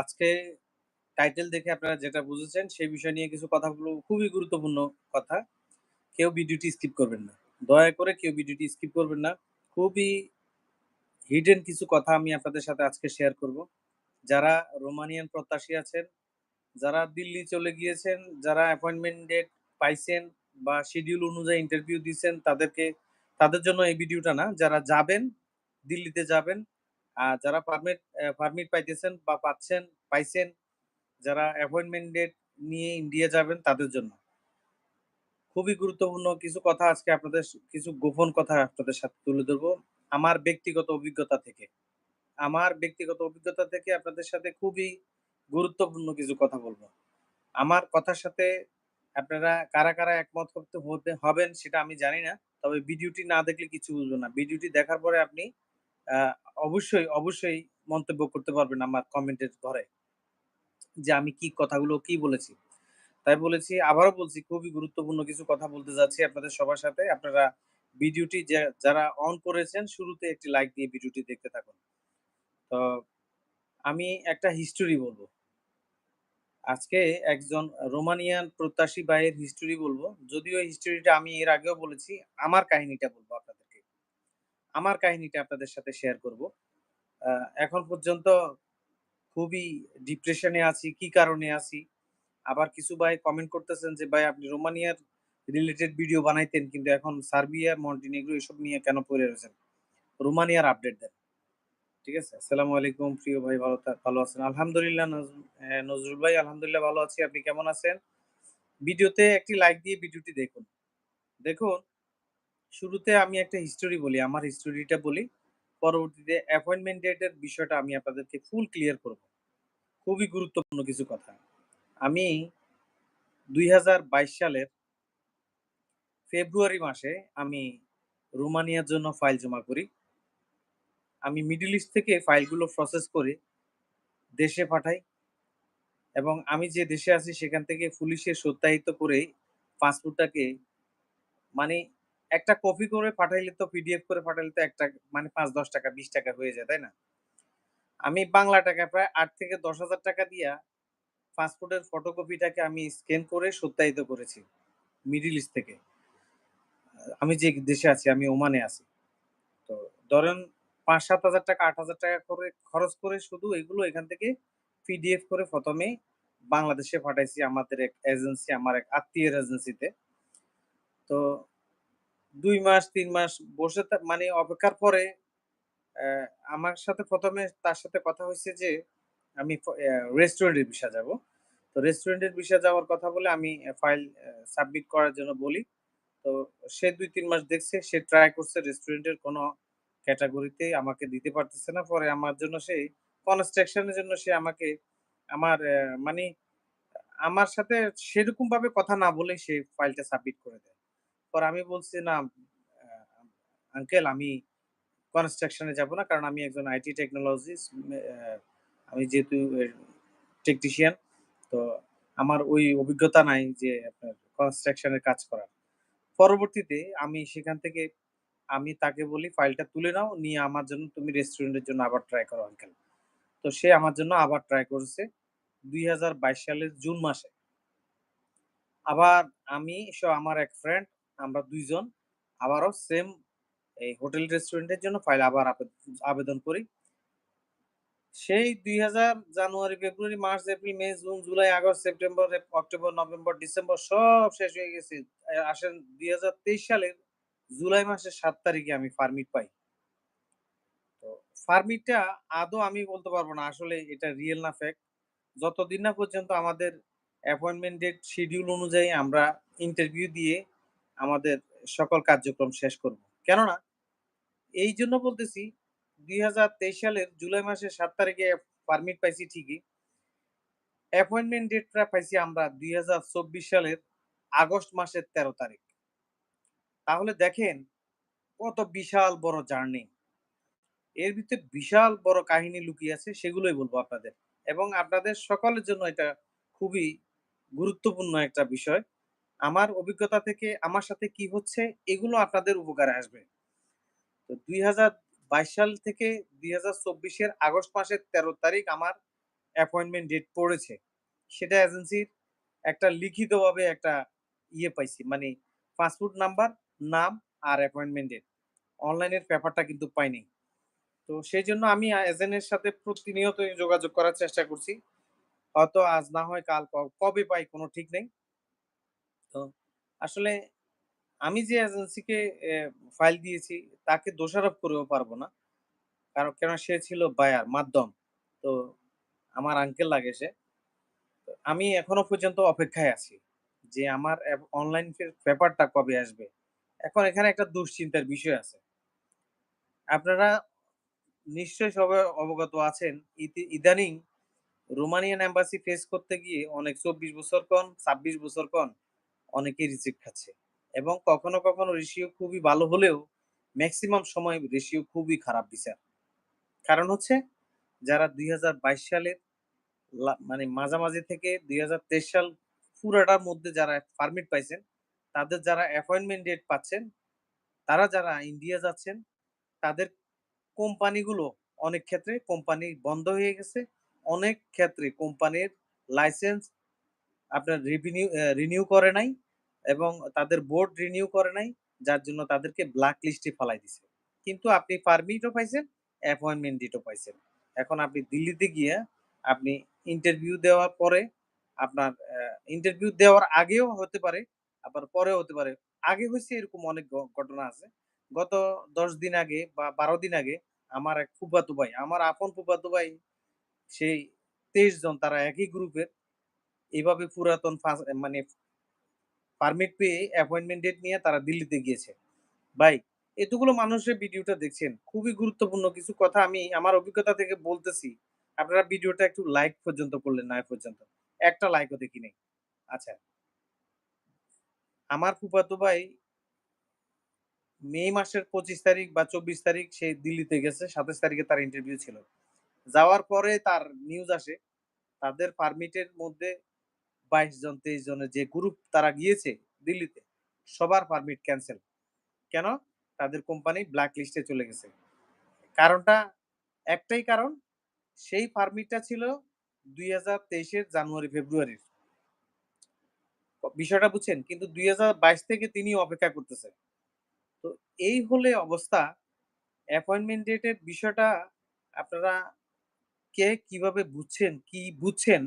আজকে টাইটেল দেখে আপনারা যেটা বুঝেছেন সেই বিষয় নিয়ে কিছু কথা বলব। খুবই গুরুত্বপূর্ণ কথা। কেউ ভিডিওটি স্কিপ করবেন না। দয়া করে কেউ ভিডিওটি স্কিপ করবেন না। খুবই হিডেন কিছু কথা আমি আপনাদের সাথে আজকে শেয়ার করব। যারা রোমানিয়ান প্রত্যাশী আছেন, যারা দিল্লি চলে গিয়েছেন, যারা অ্যাপয়েন্টমেন্ট ডেট পাইছেন বা শিডিউল অনুযায়ী ইন্টারভিউ দিছেন তাদেরকে তাদের জন্য এই ভিডিওটা না। যারা যাবেন, দিল্লিতে যাবেন, যারা পারমিট পারমিট পাইতেছেন বা পাচ্ছেন, পাইছেন, যারা অ্যাপয়েন্টমেন্ট ডেট নিয়ে ইন্ডিয়া যাবেন তাদের জন্য। খুবই গুরুত্বপূর্ণ কিছু কথা আজকে আপনাদের কিছু গোপন কথা আপনাদের সাথে তুলে ধরব। আমার ব্যক্তিগত অভিজ্ঞতা থেকে। আমার ব্যক্তিগত অভিজ্ঞতা থেকে আপনাদের সাথে খুবই গুরুত্বপূর্ণ কিছু কথা বলব আমার কথার সাথে আপনারা কারা, কারা একমত করতে হতে হবেন সেটা আমি জানি না। তবে ভিডিওটি না দেখলে কিছু বুঝবেন না। ভিডিওটি দেখার পরে আপনি অবশ্যই, অবশ্যই মন্তব্য করতে পারবেন আমার কমেন্টের ঘরে। যে আমি কি কথাগুলো কি বলেছি। তাই বলেছি আবারও বলছি খুবই গুরুত্বপূর্ণ কিছু কথা বলতে যাচ্ছি আপনাদের সবার সাথে। আপনারা ভিডিওটি যারা অন করেছেন শুরুতে একটি লাইক দিয়ে ভিডিওটি দেখতে থাকুন। তো আমি একটা হিস্টোরি বলব আজকে একজন রোমানিয়ান প্রত্যাশী ভাইয়ের হিস্টোরি বলব। যদিও হিস্টোরিটা আমি এর আগেও বলেছি। আমার কাহিনীটা বলব আপনাদেরকে। আমার কাহিনীটা আপনাদের সাথে শেয়ার করব। এখন পর্যন্ত খুবই ডিপ্রেশনে আছি। কি কারণে আছি? আবার কিছু ভাই কমেন্ট করতেছেন যে, "ভাই আপনি রোমানিয়ার রিলেটেড ভিডিও বানাইতেন কিন্তু এখন সার্বিয়া, মন্টিনিগ্রো এসব নিয়ে কেন পইড়া রয়েছেন? রোমানিয়ার আপডেট দেন।" ঠিক আছে? আসসালামু আলাইকুম প্রিয় ভাই ভালো ভালো আছেন? আলহামদুলিল্লাহ নজরুল ভাই আলহামদুলিল্লাহ ভালো আছি। আপনি কেমন আছেন? ভিডিওতে একটি লাইক দিয়ে ভিডিওটি দেখুন। দেখুন, শুরুতে আমি একটা হিস্টোরি বলি। আমার হিস্টোরিটা বলি। পরবর্তীতে অ্যাপয়েন্টমেন্ট ডেট এর বিষয়টা আমি আপনাদেরকে ফুল ক্লিয়ার করব। খুবই গুরুত্বপূর্ণ কিছু কথা। আমি ২০২২ সালের ফেব্রুয়ারি মাসে আমি রোমানিয়ার জন্য ফাইল জমা করি। আমি মিডল ইস্ট থেকে ফাইলগুলো প্রসেস করে দেশে পাঠাই। এবং আমি যে দেশে আছি সেখান থেকে পুলিশে সত্যায়িত করে পাসপোর্টটাকে মানে একটা কপি করে পাঠাইলে তো পিডিএফ করে পাঠাইলে তো একটা মানে ৳৫-১০ ৳২০ হয়ে যায়, তাই না? আমি বাংলা টাকা প্রায় আট থেকে দশ হাজার টাকা দিয়া পাসপোর্টের ফটোকপিটাকে আমি স্ক্যান করে সত্যায়িত করেছি। মিডিল ইস্ট থেকে। আমি যে দেশে আছি, আমি ওমানে আছি। তো ধরেন ৳৫-৭,০০০ ৳৮,000 করে খরচ করে শুধু এগুলো এখান থেকে পিডিএফ করে ১ম এ বাংলাদেশে পাঠাইছি আমাদের এক এজেন্সি, আমার এক আত্মীয়ের এজেন্সিতে। তো ২ মাস তিন মাস বসে মানে অপেক্ষার পরে আমার সাথে প্রথমে তার সাথে কথা হয়েছে যে আমি রেস্টুরেন্টের ভিসা যাব তো রেস্টুরেন্টের ভিসা যাওয়ার কথা বলে আমি ফাইল সাবমিট করার জন্য বলি। তো সে ২-৩ মাস দেখছে, সে ট্রাই করছে রেস্টুরেন্টের কোনো ক্যাটেগরিতেই আমাকে দিতে পারতেছে না। পরে আমার জন্য সে কনস্ট্রাকশন এর জন্য সে আমাকে আমার মানি আমার সাথে সেরকমভাবে কথা না বলেই সে ফাইলটা সাবমিট করে দেয়। পরে আমি বলছি, "না আঙ্কেল আমি কনস্ট্রাকশনে যাব না। কারণ আমি একজন আইটি অ্যা আমি যেহেতু টেকনিশিয়ান তো আমার ওই অভিজ্ঞতা নাই যে আপনার কনস্ট্রাকশন এর কাজ করার।" পরবর্তীতে আমি সেখান থেকে আমি তাকে বলি, "ফাইলটা তুলে নাও। নিয়ে আমার জন্য তুমি রেস্টুরেন্টের জন্য আবার ট্রাই করো আঙ্কেল।" তো সে আমার জন্য আবার ট্রাই করেছে ২০২২ সালের জুন মাসে। আবার আমি সহ আমার এক ফ্রেন্ড আমরা দুইজন আবারও সেম এই হোটেল রেস্টুরেন্টের জন্য ফাইল আবার আবেদন করি। সেই ২০০০ জানুয়ারি, ফেব্রুয়ারি, মার্চ, এপ্রিল, মে, June, July, August, September, October, November, December সব শেষ হয়ে গেছে। আসেন ২০২৩ সালের জুলাই মাসের সাত তারিখে আমি ফার্মিট পাই। তো ফার্মিটটা আদৌ আমি বলতে পারব না আসলে এটা রিয়েল না ফেক। যতদিন না পর্যন্ত আমাদের অ্যাপয়েন্টমেন্ট ডেট শিডিউল অনুযায়ী আমরা ইন্টারভিউ দিয়ে আমাদের সকল কার্যক্রম শেষ করব। কেননা, এই জন্য বলতেছি ২০২৩ সালের জুলাই মাসের সাত তারিখে পারমিট পাইছি ঠিকই। অ্যাপয়েন্টমেন্ট ডেটটা পাইছি আমরা ২০২৪ সালের আগস্ট মাসের ১৩ তারিখ। তাহলে দেখেন, কত বিশাল বড় জার্নি। এর ভিতরে বিশাল বড় কাহিনী লুকিয়ে আছে, সেগুলোই বলব আপনাদের। এবং আপনাদের সকলের জন্য এটা খুবই গুরুত্বপূর্ণ একটা বিষয়। আমার অভিজ্ঞতা থেকে আমার সাথে কি হচ্ছে এগুলো আপনাদের উপকারে আসবে। তো ২০২২ সাল থেকে ২০২৪ এর আগস্ট মাসের ১৩ তারিখ আমার অ্যাপয়েন্টমেন্ট ডেট পড়েছে, সেটা এজেন্সির একটা লিখিতভাবে একটা ইয়ে পাইছি। মানে পাসপোর্ট নাম্বার, নাম আর অ্যাপয়েন্টমেন্ট ডেট। অনলাইনের পেপারটা কিন্তু পাইনি। তো সেই জন্য আমি এজেন্টের সাথে প্রতিনিয়ত যোগাযোগ করার চেষ্টা করছি। হয়তো আজ না হয় কাল কবে পাই কোনো ঠিক নেই। তো আসলে আমি যে এজেন্সিকে ফাইল দিয়েছি তাকে দোষারোপ করেও পারব না। কারণ কেন সে ছিল বায়ার, মাধ্যম। তো আমার আঙ্কেল লাগে সে। আমি এখনও পর্যন্ত অপেক্ষায় আছি যে আমার অনলাইন পেপারটা কবে আসবে। এখন এখানে একটা দুশ্চিন্তার বিষয় আছে। আপনারা নিশ্চয়ই সবাই অবগত আছেন ইদানিং রোমানিয়ান এম্বাসি ফেস করতে গিয়ে অনেক ২৪ বছর কন, ২৬ বছর কন অনেকেই রিজেক্ট খাচ্ছে। এবং কখনো, কখনো রেশিও খুবই ভালো হলেও ম্যাক্সিমাম সময় রেশিও খুবই খারাপ বিচার। কারণ হচ্ছে যারা ২০২২ সালের মানে মাঝামাঝি থেকে ২০২৩ সাল পুরাটার মধ্যে যারা পারমিট পাইছেন, তাদের যারা অ্যাপয়েন্টমেন্ট ডেট পাচ্ছেন, তারা যারা ইন্ডিয়া যাচ্ছেন, তাদের কোম্পানিগুলো অনেক ক্ষেত্রে কোম্পানি বন্ধ হয়ে গেছে। অনেক ক্ষেত্রে কোম্পানির লাইসেন্স আপনার রিভিনিউ রিনিউ করে নাই এবং তাদের বোর্ড রিনিউ করে নাই। যার জন্য তাদেরকে ব্ল্যাক লিস্টে ফালায় দিছে। কিন্তু আপনি পারমিটও পাইছেন, অ্যাপয়েন্টমেন্ট ডেটও পাইছেন। এখন আপনি দিল্লিতে গিয়ে আপনি ইন্টারভিউ দেওয়ার পরে আপনার ইন্টারভিউ দেওয়ার আগেও হতে পারে, আবার পরেও হতে পারে। আগে হইছে এরকম অনেক ঘটনা আছে। গত ১০ দিন আগে বা ১২ দিন আগে আমার এক ফুফাতো ভাই, আমার আপন ফুফাতো ভাই সেই ২৩ জন তারা একই গ্রুপের। এভাবে পুরাতন মানে পারমিট পেয়ে অ্যাপয়েন্টমেন্ট ডেট নিয়ে তারা দিল্লিতে গিয়েছে। ভাই এতগুলো মানুষের ভিডিওটা দেখছেন। খুবই গুরুত্বপূর্ণ কিছু কথা আমি আমার অভিজ্ঞতা থেকে বলতেছি। আপনারা ভিডিওটা একটু লাইক পর্যন্ত করলেন না পর্যন্ত। একটা লাইকও দেখি নাই। আচ্ছা। আমার ফুফাতো ভাই মে মাসের ২৫ তারিখ বা ২৪ তারিখ সে দিল্লিতে গেছে। ২৭ তারিখে তার ইন্টারভিউ ছিল। যাওয়ার পরে তার নিউজ আসে, তাদের পারমিটের মধ্যে ২২ জন ২৩ জনের যে গ্রুপ তারা গিয়েছে দিল্লিতে, সবার পারমিট ক্যান্সেল কেন? তাদের কোম্পানি ব্ল্যাক লিস্টে চলে গেছে। কারণটা একটাই কারণ, সেই পারমিটটা ছিল দুই হাজার তেইশের জানুয়ারি, ফেব্রুয়ারির। বিষয়টা বুঝছেন? কিন্তু ২০২২ থেকে তিনি অপেক্ষা করতেছে। তো এই হলে অবস্থা, অ্যাপয়েন্টমেন্ট ডেট এর বিষয়টা আপনারা কে কীভাবে বুঝছেন, কি বুঝছেন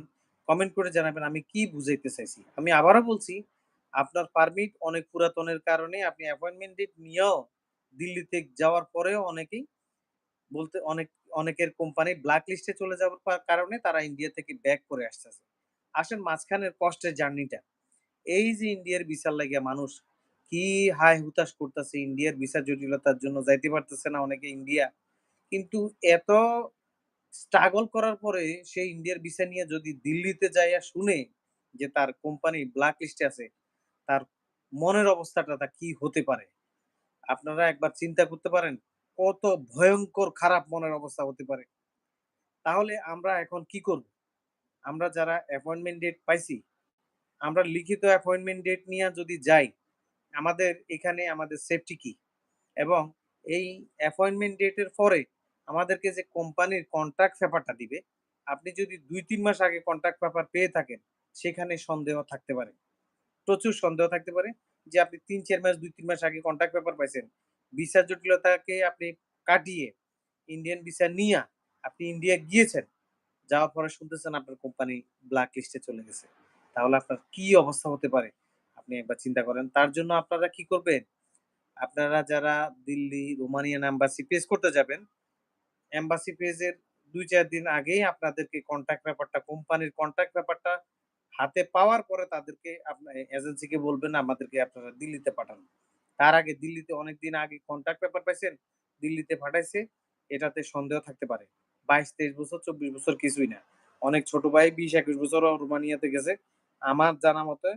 কমেন্ট করে জানাবেন আমি কি বুঝাইতে চাইছি। আমি আবারও বলছি, আপনার পারমিট অনেক পুরাতনের কারণে আপনি অ্যাপয়েন্টমেন্ট ডেট নিয়েও দিল্লিতে যাওয়ার পরেও অনেকেই বলতে অনেক অনেকের কোম্পানি ব্ল্যাক লিস্টে চলে যাওয়ার কারণে তারা ইন্ডিয়া থেকে ব্যাক করে আসতেছে। আসেন মাঝখানের কষ্টের জার্নিটা। এই যে ইন্ডিয়ার ভিসার লাইগা মানুষ কি হায় হুতাশ করতেছে, ইন্ডিয়ার ভিসা জটিলতার জন্য যাইতে পারতেছে না অনেকে ইন্ডিয়া। কিন্তু এত স্ট্রাগল করার পরে সে ইন্ডিয়ার ভিসা নিয়ে যদি দিল্লিতে যাইয়া শুনে যে তার কোম্পানি ব্ল্যাক লিস্টে আছে, তার মনের অবস্থাটা তা কি হতে পারে? আপনারা একবার চিন্তা করতে পারেন কত ভয়ঙ্কর খারাপ মনের অবস্থা হতে পারে? তাহলে আমরা এখন কি করব? আমরা যারা অ্যাপয়েন্টমেন্ট ডেট পাইছি, আমরা লিখিত অ্যাপয়েন্টমেন্ট ডেট নিয়ে যদি যাই, আমাদের এখানে আমাদের সেফটি কি? এবং এই অ্যাপয়েন্টমেন্ট ডেটের পরে আমাদেরকে যে কোম্পানির কন্ট্রাক্ট পেপারটা দিবে, আপনি যদি ২-৩ মাস আগে কন্ট্রাক্ট পেপার পেয়ে থাকেন, সেখানে সন্দেহ থাকতে পারে। প্রচুর সন্দেহ থাকতে পারে যে আপনি ৩-৪ মাস ২-৩ মাস আগে কন্ট্রাক্ট পেপার পাইছেন। ভিসার জটিলতাকে আপনি কাটিয়ে ইন্ডিয়ান ভিসা নিয়ে আপনি ইন্ডিয়া গিয়েছেন। যাওয়ার পরে শুনতেছেন আপনার কোম্পানি ব্ল্যাক লিস্টে চলে গেছে। তাহলে আপনার কি অবস্থা হতে পারে? আপনি একবার চিন্তা করেন। তার জন্য আপনারা কি করবেন? আপনারা যারা দিল্লি রোমানিয়ান এম্বাসি ফেস করতে যাবেন, এম্বাসি পেজের ২-৪ দিন আগেই আপনাদেরকে কন্ট্রাক্ট পেপারটা কোম্পানির কন্ট্রাক্ট পেপারটা হাতে পাওয়ার পরে তাদেরকে আপনা এজেন্সিকে বলবেন আমাদেরকে আপনারা দিল্লিতে পাঠান। তার আগে দিল্লিতে অনেকদিন আগে কন্ট্রাক্ট পেপার পাইছেন, দিল্লিতে পাঠাইছে, এটাতে সন্দেহ থাকতে পারে। ২২-২৩ বছর, ২৪ বছর কিছুই না। অনেক ছোট ভাই বিশ একুশ বছর রোমানিয়াতে গেছে। আমার জানা মতে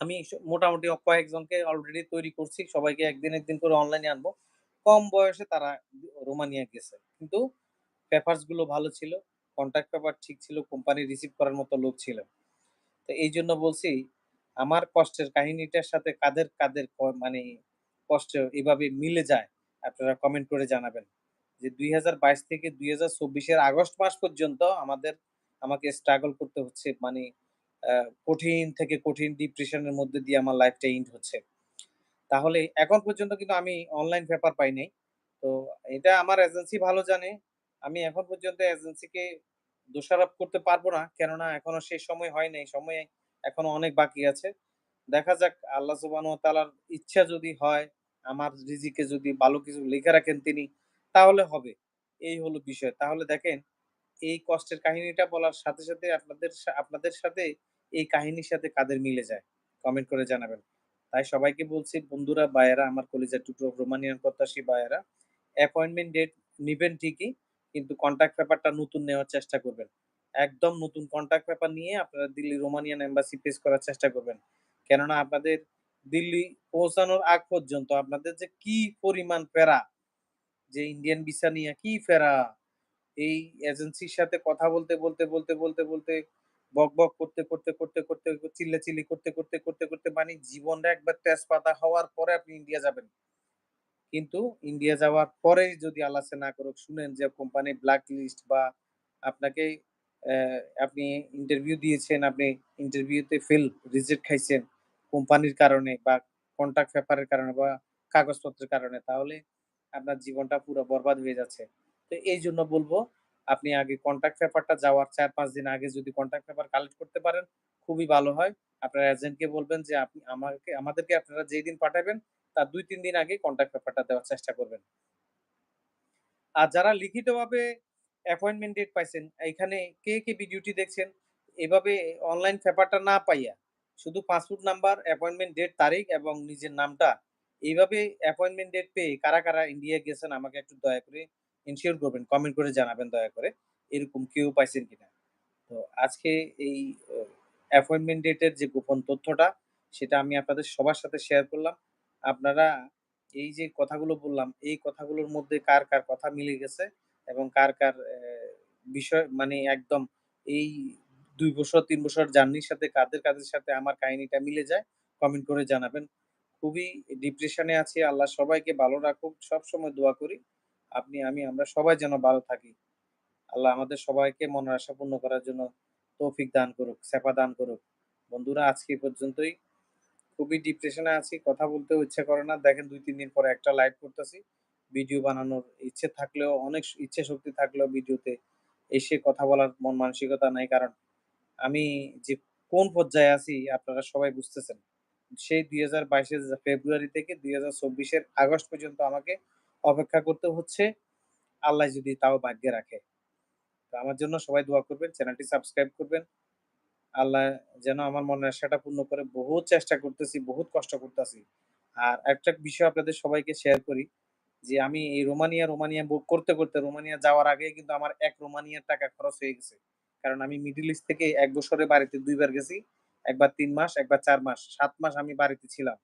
আমি মোটামুটি কয়েকজনকে অলরেডি তৈরি করছি। সবাইকে একদিন, একদিন করে অনলাইনে আনব। কম বয়সে তারা রোমানিয়া গেছে। কিন্তু পেপারসগুলো ভালো ছিল। কন্ট্রাক্ট পেপার ঠিক ছিল। কোম্পানি রিসিভ করার মতো লোক ছিল। তো এই জন্য বলছি, আমার কষ্টের কাহিনীটার সাথে কাদের, কাদের মানে কষ্ট এভাবে মিলে যায়, আপনারা কমেন্ট করে জানাবেন। যে ২০২২ থেকে ২০২৪ এর আগস্ট মাস পর্যন্ত আমাদের আমাকে স্ট্রাগল করতে হচ্ছে। মানে কঠিন থেকে কঠিন ডিপ্রেশন এর মধ্যে দিয়ে আমার লাইফটা এন্ড হচ্ছে। তাহলে এখন পর্যন্ত কিন্তু আমি অনলাইন পেপার পাই নাই। তো এটা আমার এজেন্সি ভালো জানে। আমি এখন পর্যন্ত এজেন্সিকে দোষারোপ করতে পারব না। কেননা এখনও সেই সময় হয় নাই। সময় এখনও অনেক বাকি আছে। দেখা যাক আল্লাহ সুবহানাহু ওয়া তাআলার ইচ্ছা যদি হয়, আমার রিজিকে যদি ভালো কিছু লিখে রাখেন তিনি, তাহলে হবে। এই হলো বিষয়। তাহলে দেখেন, এই কষ্টের কাহিনীটা বলার সাথে, সাথে আপনাদের আপনাদের সাথে এই কাহিনীর সাথে কাদের মিলে যায়? কমেন্ট করে জানাবেন। তাই সবাইকে বলছি বন্ধুরা, ভাইয়েরা, আমার কলেজের টুকরো রোমানিয়ান প্রত্যাশী ভাইয়েরা, অ্যাপয়েন্টমেন্ট ডেট নিবেন ঠিকই, কিন্তু কনট্যাক্ট পেপারটা নতুন নেওয়ার চেষ্টা করবেন। একদম নতুন কনট্যাক্ট পেপার নিয়ে আপনারা দিল্লি রোমানিয়ান এম্বাসি ফেস করার চেষ্টা করবেন। কেননা আপনাদের দিল্লি পৌঁছানোর আগ পর্যন্ত আপনাদের যে কি পরিমাণ প্যারা, যে ইন্ডিয়ান ভিসা নিয়ে কি ফেরা এই এজেন্সির সাথে কথা বলতে, বলতে, বলতে, বলতে, বলতে, বকবক করতে, করতে, করতে, করতে, চিল্লাচিল্লি করতে, করতে, করতে, করতে মানে জীবনটা একবার তেজপাতা হওয়ার পরে আপনি ইন্ডিয়া যাবেন। কিন্তু ইন্ডিয়া যাওয়ার পরে যদি আল্লাহ না করুক শুনেন যে কোম্পানি ব্ল্যাক লিস্ট বা আপনাকে আপনি ইন্টারভিউ দিয়েছেন, আপনি ইন্টারভিউতে ফেল, রিজেক্ট খাইছেন কোম্পানির কারণে বা কন্ট্রাক্ট পেপারের কারণে বা কাগজপত্রের কারণে, তাহলে আপনার জীবনটা পুরা বরবাদ হয়ে যাচ্ছে। তো এই জন্য বলব, আপনি আগে কন্ট্রাক্ট পেপারটা যাওয়ার ৪-৫ দিন আগে যদি কন্ট্রাক্ট পেপার কালেক্ট করতে পারেন, খুবই ভালো হয়। আপনার এজেন্টকে বলবেন যে আপনি আমাকে আমাদেরকে আপনারা যেদিন পাঠাবেন, তার ২-৩ দিন আগে কন্ট্রাক্ট পেপারটা দেওয়ার চেষ্টা করবেন। আর যারা লিখিতভাবে অ্যাপয়েন্টমেন্ট ডেট পাইছেন, এইখানে কে, কে ভিডিওটি দেখছেন, এভাবে অনলাইন পেপারটা না পাইয়া, শুধু পাসপোর্ট নাম্বার, অ্যাপয়েন্টমেন্ট ডেট, তারিখ এবং নিজের নামটা, এইভাবে অ্যাপয়েন্টমেন্ট ডেট পেয়ে কারা, কারা ইন্ডিয়া গেছেন আমাকে একটু দয়া করে এনশিওর করবেন। কমেন্ট করে জানাবেন দয়া করে। এরকম কেউ পাইছেন কিনা। তো আজকে এই অ্যাপয়েন্টমেন্ট ডেটের যে গোপন তথ্যটা, সেটা আমি আপনাদের সবার সাথে শেয়ার করলাম। আপনারা এই যে কথাগুলো বললাম, এই কথাগুলোর মধ্যে কার, কার কথা মিলে গেছে এবং কার, কার বিষয় মানে একদম এই দুই বছর তিন বছর জার্নির সাথে কাদের, কাদের সাথে আমার কাহিনীটা মিলে যায়, কমেন্ট করে জানাবেন। খুবই ডিপ্রেশনে আছি। আল্লাহ সবাইকে ভালো রাখুক। সবসময় দোয়া করি। আপনি, আমি, আমরা সবাই যেন ভালো থাকি। আল্লাহ আমাদের সবাইকে মনের আশা পূর্ণ করার জন্য তৌফিক দান করুক, সেফা দান করুক। বন্ধুরা আজকে পর্যন্তই। খুবই ডিপ্রেশনে আছি। কথা বলতেও ইচ্ছা করে না। দেখেন ২-৩ দিন পরে একটা লাইভ করতেছি। ভিডিও বানানোর ইচ্ছে থাকলেও অনেক ইচ্ছে শক্তি থাকলেও ভিডিওতে এসে কথা বলার মন মানসিকতা নাই। কারণ আমি যে কোন পর্যায়ে আছি আপনারা সবাই বুঝতেছেন। সেই ২০২২ এর ফেব্রুয়ারি থেকে দুই হাজার চব্বিশের আগস্ট পর্যন্ত আমাকে অপেক্ষা করতে হচ্ছে। আল্লাহ যদি তাও ভাগ্যে রাখে। তো আমার জন্য সবাই দোয়া করবেন, চ্যানেলটি সাবস্ক্রাইব করবেন। আল্লাহ যেন আমার মনের আশাটা পূর্ণ করে। বহুত চেষ্টা করতেছি, বহুত কষ্ট করতেছি। আর একটা বিষয় আপনাদের সবাইকে শেয়ার করি যে আমি এই রোমানিয়া, রোমানিয়া বুক করতে, করতে রোমানিয়া যাওয়ার আগে কিন্তু আমার এক রোমানিয়ার টাকা খরচ হয়ে গেছে। কারণ আমি মিডল ইস্ট থেকে এক বছরে বাড়িতে দুইবার গেছি। একবার তিন মাস, একবার চার মাস। সাত মাস আমি বাড়িতে ছিলাম।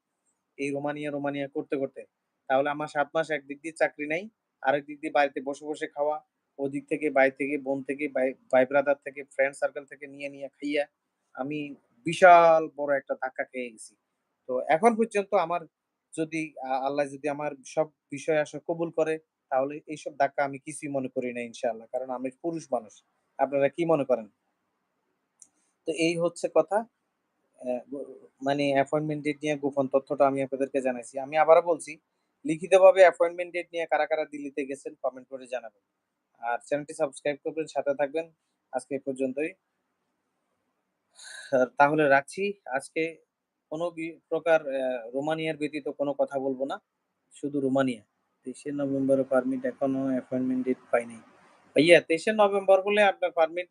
এই রোমানিয়া, রোমানিয়া করতে, করতে। তাহলে আমার সাত মাস একদিক দিয়ে চাকরি নাই। আরেক দিক দিয়ে বাড়িতে বসে, বসে খাওয়া। ওদিক থেকে ভাই থেকে, বোন থেকে, ভাই ব্রাদার থেকে, ফ্রেন্ড সার্কেল থেকে নিয়ে, নিয়ে খাইয়া আমি বিশাল বড় একটা ধাক্কা খেয়ে গেছি। তো এখন পর্যন্ত আমার যদি আল্লাহ যদি আমার সব বিষয় আশা কবুল করে, তাহলে এইসব ধাক্কা আমি কিছুই মনে করি না ইনশাআল্লাহ। কারণ আমি পুরুষ মানুষ। আপনারা কি মনে করেন? তো এই হচ্ছে কথা। মানে অ্যাপয়েন্টমেন্ট নিয়ে গোপন তথ্যটা আমি আপনাদেরকে জানাইছি। আমি আবারও বলছি, লিখিতভাবে অ্যাপয়েন্টমেন্ট ডেট নিয়ে কারা, কারা দিল্লিতে গেছেন কমেন্ট করে জানাবেন। আর চ্যানেলটি সাবস্ক্রাইব করবেন, সাথে থাকবেন। আজকে এ পর্যন্তই। তাহলে রাখছি। আজকে কোন প্রকার রোমানিয়ার ব্যতীত কোনো কথা বলব না। শুধু রোমানিয়া। ২৩শে নভেম্বর পারমিট এখনও অ্যাপয়েন্টমেন্ট ডেট পাই নাই। ভাইয়া ২৩শে নভেম্বর হলে আপনার পারমিট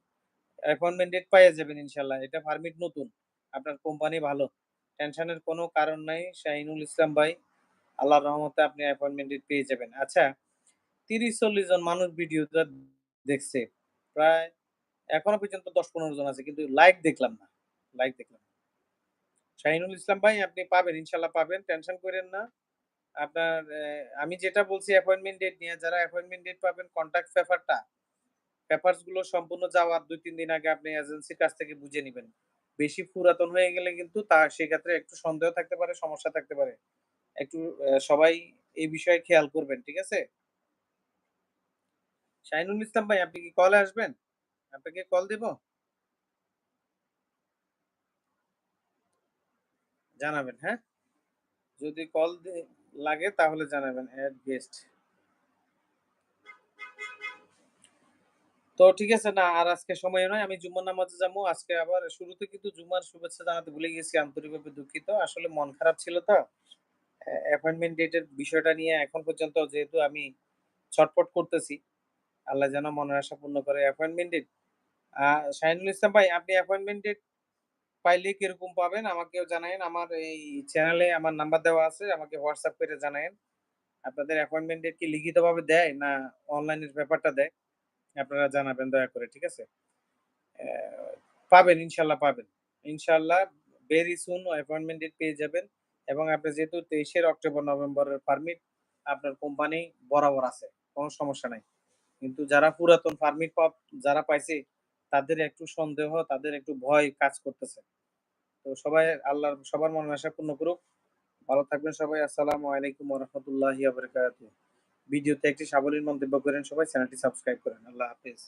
অ্যাপয়েন্টমেন্ট ডেট পাইয়া যাবেন ইনশাল্লাহ এটা পারমিট নতুন। আপনার কোম্পানি ভালো। টেনশনের কোনো কারণ নাই। শাহিনুল ইসলাম ভাই, আল্লাহর রহমতে আপনি অ্যাপয়েন্টমেন্ট পেয়ে যাবেন। আচ্ছা ৩০-৪০ জন মানুষ ভিডিওটা দেখছে। প্রায় এখনও পর্যন্ত ১০-১৫ জন আছে। কিন্তু লাইক দেখলাম না। লাইক দেখলাম শাহিনুল ইসলাম ভাই আপনি পাবেন, ইনশাআল্লাহ পাবেন। টেনশন কইরেন না। আপনার আমি যেটা বলছি অ্যাপয়েন্টমেন্ট ডেট নিয়ে যারা অ্যাপয়েন্টমেন্ট ডেট পাবেন কনট্যাক্ট পেপারটা, পেপারসগুলো সম্পূর্ণ যাওয়ার ২-৩ দিন আগে আপনি এজেন্সির কাছ থেকে বুঝে নিবেন। বেশি পুরাতন হয়ে গেলে কিন্তু তা সেক্ষেত্রে একটু সন্দেহ থাকতে পারে, সমস্যা থাকতে পারে। একটু সবাই এই বিষয়ে খেয়াল করবেন। ঠিক আছে? শাহিনুল ইসলাম ভাই আপনি কি কলে আসবেন? আপনাকে কল দিব? জানাবেন, হ্যাঁ? যদি কল লাগে তাহলে জানাবেন এড গেস্ট। তো ঠিক আছে না আর আজকে সময় নয়। আমি জুম্মার নামাজে যাব। আজকে আবার শুরুতে কিন্তু জুম্মার শুভেচ্ছা জানাতে ভুলে গেছি। আন্তরিকভাবে দুঃখিত। আসলে মন খারাপ ছিল তো। অ্যা অ্যাপয়েন্টমেন্ট ডেট এর বিষয়টা নিয়ে এখন পর্যন্ত যেহেতু আমি ছটপট করতেছি। আল্লাহ যেন মনের আশা পূর্ণ করে। অ্যাপয়েন্টমেন্ট ডেট শাহিনুল ইসলাম ভাই আপনি অ্যাপয়েন্টমেন্ট ডেট পাইলে কীরকম পাবেন আমাকেও জানায়েন। আমার এই চ্যানেলে আমার নাম্বার দেওয়া আছে। আমাকে হোয়াটসঅ্যাপ করে জানায়েন। আপনাদের অ্যাপয়েন্টমেন্ট ডেট কি লিখিতভাবে দেয় না অনলাইনের ব্যাপারটা দেয়? আপনারা জানাবেন দয়া করে, ঠিক আছে? পাবেন ইনশাল্লাহ পাবেন। ইনশাল্লাহ ভেরি সুন অ্যাপয়েন্টমেন্ট ডেট পেয়ে যাবেন এবং আপনি যেহেতু তেইশের অক্টোবর নভেম্বরের পারমিট আপনার কোম্পানি বরাবর আছে। কোন সমস্যা নাই। কিন্তু যারা পুরাতন পারমিট যারা পাইছে তাদের একটু সন্দেহ, তাদের একটু ভয় কাজ করতেছে। তো সবাই আল্লাহ সবার মনে আশা পূর্ণ করুক। ভালো থাকবেন সবাই। আসসালামু আলাইকুম রাহমাতুল্লাহি ভিডিওতে একটি সাবলীল মন্তব্য করেন সবাই। চ্যানেলটি সাবস্ক্রাইব করেন। আল্লাহ হাফেজ।